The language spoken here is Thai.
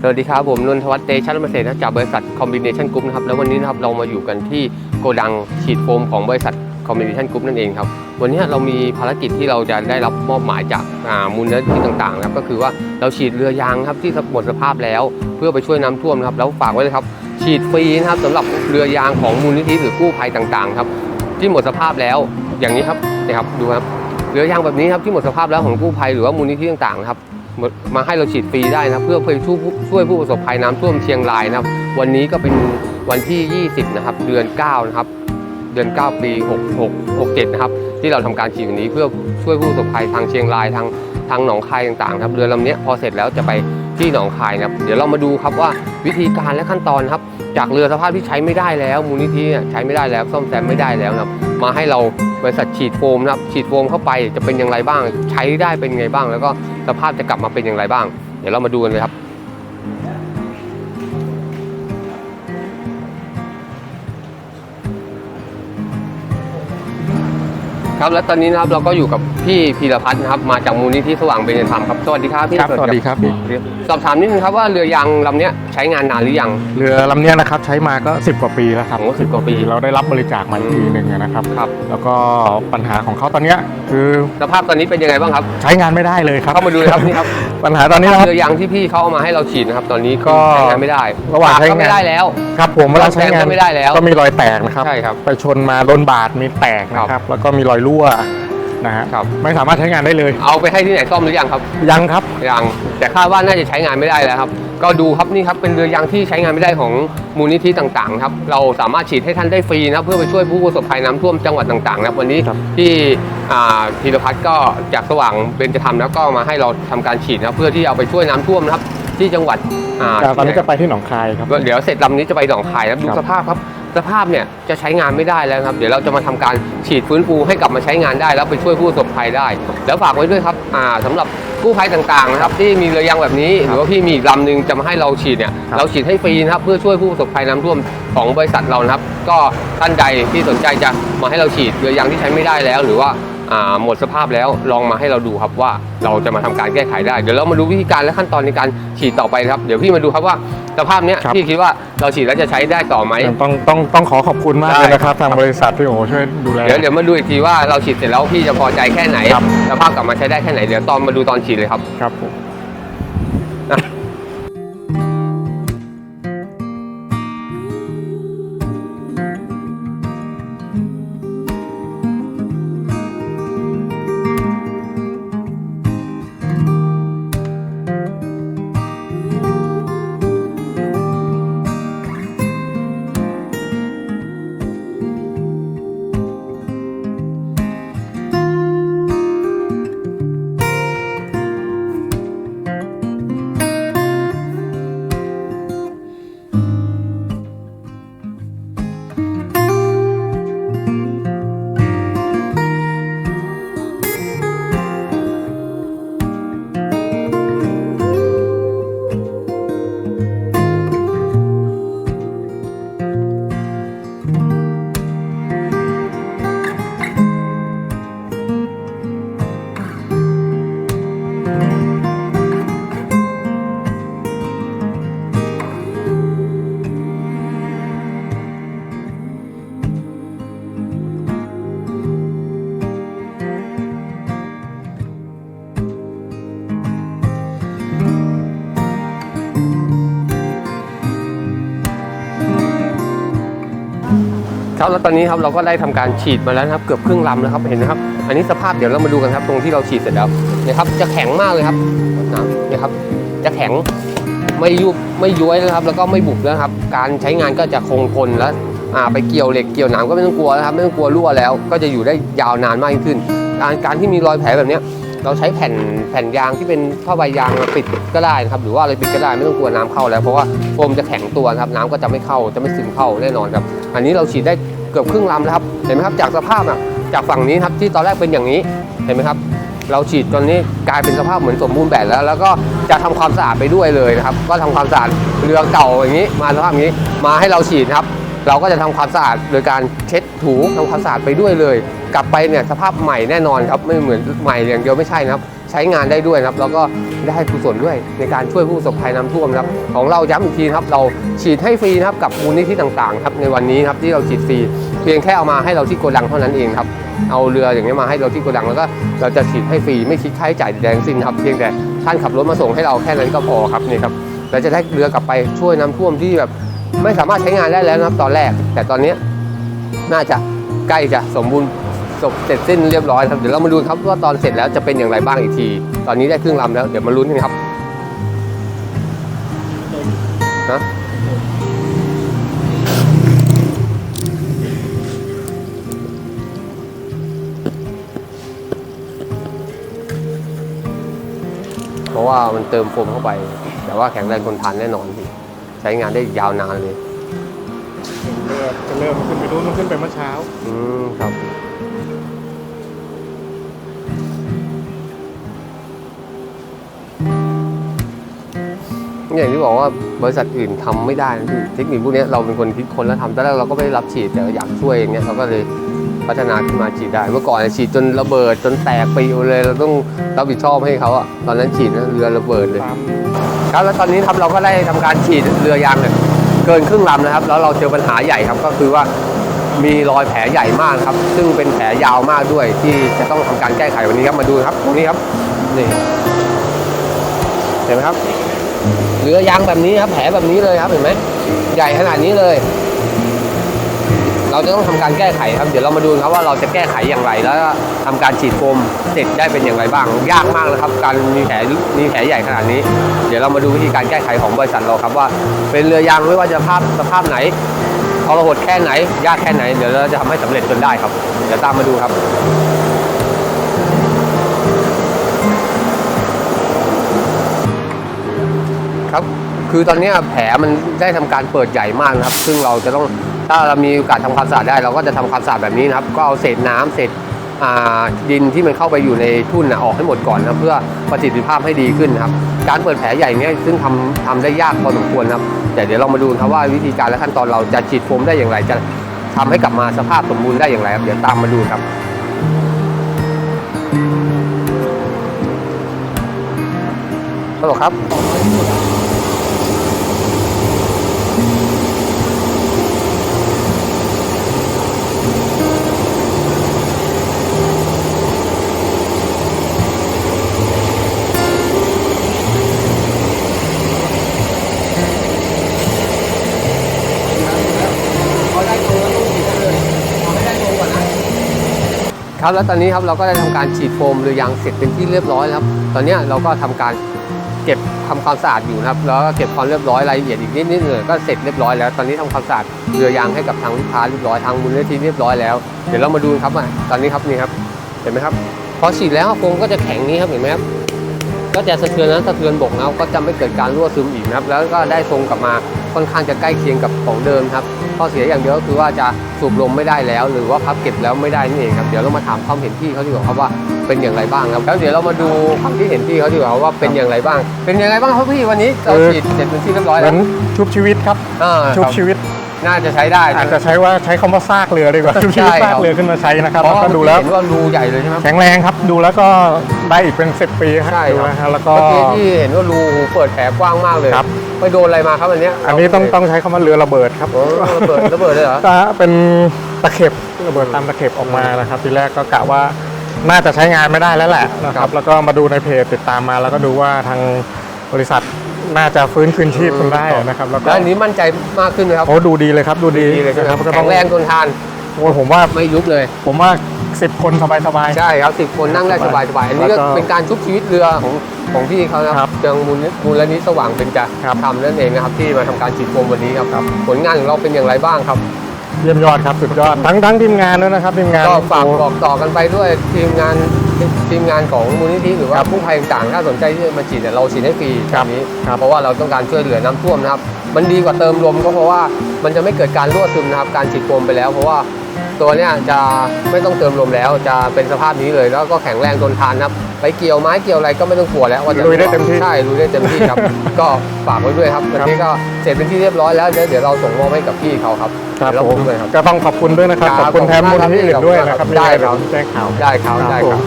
สวัสดีครับผมนนทวัฒน์เตชะรัตนเศษนะจากบริษัทคอมบิเนชันกรุ๊ปนะครับแล้ววันนี้นะครับเรามาอยู่กันที่โกดังฉีดโฟมของบริษัทคอมบิเนชันกรุ๊ปนั่นเองครับวันนี้เรามีภารกิจที่เราจะได้รับมอบหมายจากมูลนิธิต่างๆนะครับก็คือว่าเราฉีดเรือยางครับที่หมดสภาพแล้ว เพื่อไปช่วยน้ำท่วมนะครับแล้วฝากไว้เลยครับฉีดฟรีนะครับสำหรับเรือยางของมูลนิธิหรือกู้ภัยต่างๆครับที่หมดสภาพแล้วอย่างนี้ครับนี่ครับดูครับเรือยางแบบนี้ครับที่หมดสภาพแล้วของกู้ภัยหรือว่ามูลนิธิต่างๆครับ มาให้เราฉีดฟรีได้นะเพื่อเพื่อช่วยผู้ช่วยผู้ประสบภัยน้ำท่วมเชียงรายนะครับ วันนี้ก็เป็นวันที่ 20 นะครับ เดือน9นะครับเดือน 9 ปี 66 67 นะครับ ที่เราทำการฉีดวันนี้เพื่อช่วยผู้ประสบภัยทางเชียงรายทางทางหนองคายต่างๆ ครับเรือลำเนี้ยพอเสร็จแล้วจะไป ที่หนองคายนะครับเดี๋ยวเรามาดูครับว่าวิธีการและขั้นตอนครับ จากเรือสภาพที่ใช้ไม่ได้แล้ว มูลนิธิเนี่ยใช้ไม่ได้แล้วซ่อมแซมไม่ได้แล้วนะครับมาให้เราบริษัทฉีดโฟมนะครับฉีดโฟมเข้าไปจะเป็นอย่างไรบ้าง ใช้ได้เป็นไงบ้าง แล้วก็สภาพจะกลับมาเป็นอย่างไรบ้าง เดี๋ยวเรามาดูกันเลยครับ ครับและตอนนี้นะครับเราก็อยู่กับพี่พีรพัฒน์นะครับมาจากมูลนิธิสว่างเบญจธรรมครับสวัสดีครับพี่ครับสวัสดีครับพี่สอบถามนิดนึงครับว่าเรือยางลำเนี้ยใช้งานนานหรือยังเรือลำเนี้ยนะครับใช้มาก็ 10 กว่าปีแล้วครับโอ้10กว่าปีเราได้รับบริจาคมาอีกทีหนึ่งนะครับครับ แล้วก็ปัญหาของเขาตอนเนี้ยคือสภาพตอนนี้เป็นยังไงบ้างครับ ใช้งานไม่ได้เลยครับเข้ามาดูเลยครับนี่ครับปัญหาตอนนี้นะครับเรือยางที่พี่เขาเอามาให้เราฉีดนะครับตอนนี้ก็ใช้งานไม่ได้ระหว่างปกใช้ก็งานไม่ได้แล้วครับ ผมเวลาใช้งานก็ไม่ได้แล้วก็มีรอยแตกนะครับใช่ครับไปชนมาโดนบาดมีแตกนะครับแล้วก็มีรอยรั่วนะฮะครับ ไม่สามารถใช้งานได้เลย เอาไปให้ที่ไหนซ่อมหรือยังครับ ยังครับ ยังแต่คาดว่าน่าจะใช้งานไม่ได้แล้วครับ ก็ดูครับนี่ครับเป็นเรือยางที่ใช้งานไม่ได้ของมูลนิธิต่างๆครับเราสามารถฉีดให้ท่านได้ฟรีนะครับเพื่อไปช่วยผู้ประสบภัยน้ำท่วมจังหวัดต่างๆนะครับวันนี้ครับ ที่อ่าพีรพัฒน์ก็จากสว่างเบญจธรรมแล้วก็มาให้เราทำการฉีดนะครับเพื่อที่เอาไปช่วยน้ำท่วมนะครับที่จังหวัดอ่าตอนนี้จะไปที่หนองคายครับก็เดี๋ยวเสร็จลำนี้จะไปหนองคายแล้วดูครับ สภาพครับ สภาพเนี่ยจะใช้งานไม่ได้แล้วครับ เดี๋ยวเราจะมาทำการฉีดฟื้นฟูให้กลับมาใช้งานได้ แล้วไปช่วยผู้ประสบภัยได้ แล้วฝากไว้ด้วยครับอ่าสำหรับกู้ภัยต่างๆนะครับที่มีเรือยางแบบนี้ หรือว่าพี่มีอีกลำหนึ่งจะมาให้เราฉีดเนี่ยครับเราฉีดให้ฟรีนะครับเพื่อช่วยผู้ประสบภัยน้ำท่วมของบริษัทเรานะครับ ก็ท่านใดที่สนใจจะมาให้เราฉีดเรือยางที่ใช้ไม่ได้แล้ว หรือว่าอ่าหมดสภาพแล้วลองมาให้เราดูครับว่าเราจะมาทำการแก้ไขได้ เดี๋ยวเรามาดูวิธีการและขั้นตอนในการฉีดต่อไปนะครับ เดี๋ยวพี่มาดูครับว่า สภาพเนี้ยครับ พี่คิดว่าเราฉีดแล้วจะใช้ได้ต่อไหม ต้องต้องต้องขอขอบคุณมากได้ เลยนะครับทางบริษัทที่โอ้โหช่วยดูแล เดี๋ยวเดี๋ยวมาดูอีกทีว่าเราฉีดเสร็จแล้วพี่จะพอใจแค่ไหนครับ สภาพกลับมาใช้ได้แค่ไหนเดี๋ยวตอนมาดูตอนฉีดเลยครับ ครับผม ครับแล้วตอนนี้ครับเราก็ได้ทำการฉีดมาแล้วนะครับเกือบครึ่งลำแล้วครับเห็นไหมครับ อันนี้สภาพเดี๋ยวเรามาดูกันครับ ตรงที่เราฉีดเสร็จแล้วนะครับ จะแข็งมากเลยครับนะนะครับ จะแข็งไม่ยุบไม่ย้วยนะครับ แล้วก็ไม่บุบแล้วครับ การใช้งานก็จะคงทนแล้วอ่าไปเกี่ยวเหล็กเกี่ยวหนามก็ไม่ต้องกลัวนะครับ ไม่ต้องกลัวรั่วแล้ว ก็จะอยู่ได้ยาวนานมากยิ่งขึ้น การการที่มีรอยแผลแบบนี้เราใช้แผ่นแผ่นยางที่เป็นผ้าใบยางมาปิดก็ได้นะครับหรือว่าอะไรปิดก็ได้ไม่ต้องกลัวน้ำเข้าแล้วเพราะว่าโฟมจะแข็งตัวนะครับน้ำก็จะไม่เข้าจะไม่ซึมเข้าแน่นอนครับ อันนี้เราฉีดได้ เกือบครึ่งลำแล้วครับ เห็นไหมครับ จากสภาพอะ จากฝั่งนี้ครับที่ตอนแรกเป็นอย่างนี้ เห็นไหมครับ เราฉีดตอนนี้กลายเป็นสภาพเหมือนสมบูรณ์แบบแล้ว แล้วก็จะทำความสะอาดไปด้วยเลยนะครับ ก็ทำความสะอาดเรือเก่าอย่างนี้ มาสภาพนี้ มาให้เราฉีดครับ เราก็จะทำความสะอาดโดยการเช็ดถูทำความสะอาดไปด้วยเลย กลับไปเนี่ยสภาพใหม่แน่นอนครับ ไม่เหมือนใหม่อย่างเดียวไม่ใช่นะครับ ใช้งานได้ด้วยนะครับ แล้วก็ได้กุศลด้วยในการช่วยผู้ประสบภัยน้ำท่วมนะครับ ของเราย้ำอีกทีนะครับ เราฉีดให้ฟรีนะครับกับมูลนิธิต่างๆครับในวันนี้ครับที่เราฉีดฟรีเพียงแค่เอามาให้เราที่โกดังเท่านั้นเองครับเอาเรืออย่างนี้มาให้เราที่โกดังแล้วก็เราจะฉีดให้ฟรีไม่คิดค่าใช้จ่ายใดๆทั้งสิ้นครับเพียงแต่ท่านขับรถมาส่งให้เราแค่นั้นก็พอครับนี่ครับเราจะได้เรือกลับไปช่วยน้ำท่วมที่แบบไม่สามารถใช้งานได้แล้วนะครับตอนแรก แต่ตอนนี้น่าจะใกล้จะสมบูรณ์ จบเสร็จสิ้นเรียบร้อยครับเดี๋ยวเรามาดูครับว่าตอนเสร็จแล้วจะเป็นอย่างไรบ้างอีกที ตอนนี้ได้ครึ่งลำแล้วเดี๋ยวมาลุ้นกันครับนะเพราะว่ามันเติมโฟมเข้าไป แต่ว่าแข็งแรงทนทานแน่นอนพี่ใช้งานได้ยาวนานเลยเรือจะเริ่มขึ้นไปรู้มันขึ้นไปเมื่อเช้า อืมครับ อย่างที่บอกว่าบริษัทอื่นทำไม่ได้นะพี่เทคนิคพวกเนี้ยเราเป็นคนคิดคนแล้วทำตอนแรกเราก็ไม่ได้รับฉีดแต่อยากช่วยอย่างเงี้ยเราก็เลยพัฒนาขึ้นมาฉีดได้ เมื่อก่อนเนี่ยฉีดจนระเบิดจนแตกไปเลย เราต้องรับผิดชอบให้เขาอะตอนนั้นฉีดนะเรือระเบิดเลยตามครับแล้วตอนนี้ครับเราก็ได้ทำการฉีดเรือยางเนี่ยเกินครึ่งลำนะครับ แล้วเราเจอปัญหาใหญ่ครับก็คือว่ามีรอยแผลใหญ่มากครับ ซึ่งเป็นแผลยาวมากด้วยที่จะต้องทำการแก้ไขวันนี้ครับมาดูครับตรงนี้ครับนี่เห็นไหมครับ เรือยางแบบนี้ครับ แผลแบบนี้เลยครับเห็นไหมใหญ่ขนาดนี้เลย เราจะต้องทำการแก้ไขครับ เดี๋ยวเรามาดูครับว่าเราจะแก้ไขอย่างไร แล้วก็ทำการฉีดโฟมเสร็จได้เป็นอย่างไรบ้าง ยากมากนะครับ การมีแผลมีแผลใหญ่ขนาดนี้ เดี๋ยวเรามาดูวิธีการแก้ไขของบริษัทเราครับว่า เป็นเรือยางไม่ว่าจะภาพสภาพไหนทรหดแค่ไหน ยากแค่ไหน เดี๋ยวเราจะทำให้สำเร็จจนได้ครับ เดี๋ยวตามมาดูครับ ครับ คือตอนนี้แผลมันได้ทำการเปิดใหญ่มากนะครับ ซึ่งเราจะต้องถ้าเรามีโอกาสทำความสะอาดได้ เราก็จะทำความสะอาดแบบนี้นะครับ ก็เอาเศษน้ำเศษดินที่มันเข้าไปอยู่ในทุ่นนะออกให้หมดก่อนนะเพื่อประสิทธิภาพให้ดีขึ้นนครับ การเปิดแผลใหญ่เนี้ยซึ่งทำทำได้ยากพอสมควรครับ แต่เดี๋ยวเรามาดูครับว่าวิธีการและขั้นตอนเราจะฉีดโฟมได้อย่างไร จะทำให้กลับมาสภาพสมบูรณ์ได้อย่างไรครับเดี๋ยวตามมาดูครับ ฮัลโหลครับครับแล้วตอนนี้ครับเราก็ได้ทำการฉีดโฟมเรือยางเสร็จเป็นที่เรียบร้อยแล้วครับ ตอนนี้เราก็ทำการ เก็บทำความสะอาดอยู่นะครับ แล้วก็เก็บความเรียบร้อยรายละเอียดอีกนิดนิดหน่อยก็เสร็จเรียบร้อยแล้ว ตอนนี้ทำความสะอาดเรือยางให้กับทางลูกค้าเรียบร้อยทางมูลนิธิเรียบร้อยแล้ว เดี๋ยวเรามาดูครับว่าตอนนี้ครับนี่ครับ เห็นไหมครับ พอฉีดแล้วโฟมก็จะแข็งนี้ครับเห็นไหมครับก็จะสะเทือนนั้นสะเทือนบกนะครับก็จะไม่เกิดการรั่วซึมอีกนะครับ แล้วก็ได้ทรงกลับมาค่อนข้างจะใกล้เคียงกับของเดิมครับข้อเสียอย่างเดียวก็คือว่าจะสูบลมไม่ได้แล้ว หรือว่าพับเก็บแล้วไม่ได้นั่เองครับเดี๋ยวเรามาถามความเห็นพี่เขาดีกว่าครับว่า เป็นอย่างไรบ้างครับแล้วเดี๋ยวเรามาดูความที่เห็นพี่เขาดีกว่าว่าเป็นอย่างไรบ้าง เป็นอย่างไรบ้างครับพี่วันนี้เราฉีดเสร็จเป็นที่เรียบร้อยเหมืแล้อวนชุบชีวิตครับอ่าชุบครับชีวิตน่าจะใช้ได้อาจนะจะใช้ว่าใช้คำว่าซากเรือดีกว่าชุบชีวิตใช่ครับ ซากเรือขึ้นมาใช้นะครับเพแล้วราะก็ว่าดูแล้วเห็นว่ารูใหญ่เลยใช่ไหมครับแข็งแรงครับ ดูแล้วก็ได้อีกเป็นสิบปีครับใช่ดูครับแล้วฮะแล้วก็ เมื่อกี้ที่เห็นว่ารูเปิดแผลกว้างมากเลยครับ ไปโดนอะไรมาครับอันเนี้ยอันนี้ต้องต้องใช้คำว่าเรือระเบิดครับ โอ้ระเบิดระเบิดเลยเหรอ ก็เป็นตะเข็บระเบิดตามตะเข็บออกมานะครับ ทีแรกก็กะว่า น่าจะใช้งานไม่ได้แล้วแหละนะคครัรับบแล้วก็มาดูในเพจติดตามมา แล้วก็ดูว่าทางบริษัทน่าจะฟื้นคืนชีพกันได้นะครับ แล้วก็แล้วอันนี้มั่นใจมากขึ้นไหมครับโอ้ดูดีเลยครับ ดูดีดีเลยใช่ไหมนะคครัรับบก็แข็ต้องงแรงทนทานโอ้ผมว่าไม่ยุบเลย ผมว่าสิบคนสบายสบายๆ ใช่ครับสิบคนนั่งได้สบายสบายๆอันนี้ก็แล้วก็เป็นการชุบชีวิตเรือของของพี่เขานะคครัรับบเจังมูลนิมูลนิธิสว่างเป็นจะครับ ทำนั่นเองนะครับที่มาทำการฉีดโฟมวันนี้ครับผลงานของเราเป็นอย่างไรบ้างครับ เยี่ยมยอดครับสุดยอดทั้งทั้งทีมงานด้วยนะครับทีมงาน ก็ฝากโอ้บอกต่อกันไปด้วยทีมงานทีมงานของมูลนิธิหรือว่าครับผู้ภัยต่างๆถ้าสนใจที่จะมาฉีดเนี่ยเราฉีดให้ฟรีคแบรับบนี้ครับเพราะว่าเราต้องการช่วยเหลือน้ำท่วมนะครับ มันดีกว่าเติมลมก็เพราะว่ามันจะไม่เกิดการรั่วซึมนะครับการฉีดโฟมไปแล้วเพราะว่า ตัวเนี้ยจะไม่ต้องเติมลมแล้ว จะเป็นสภาพนี้เลย แล้วก็แข็งแรงทนทานนะครับไปเกี่ยวไม้เกี่ยวอะไรก็ไม่ต้องกลัวแล้วว่าจะลุยได้เต็มที่ใช่ลุยได้เต็มที่ครับ ก็ฝากไว้ด้วยครับวันนี้ก็เสร็จเป็นที่เรียบร้อยแล้วเดี๋ยวเดี๋ยวเราส่งมอบให้กับพี่เขาครับครับเดี๋ยวเราผมดูเลยครับก็ต้องขอบคุณด้วยนะครับคขรับอบคุณแทนมูลนิธิอื่นด้วยนะครับได้ครับมีอะผมแจ้งข่าวได้ครับได้ครับผม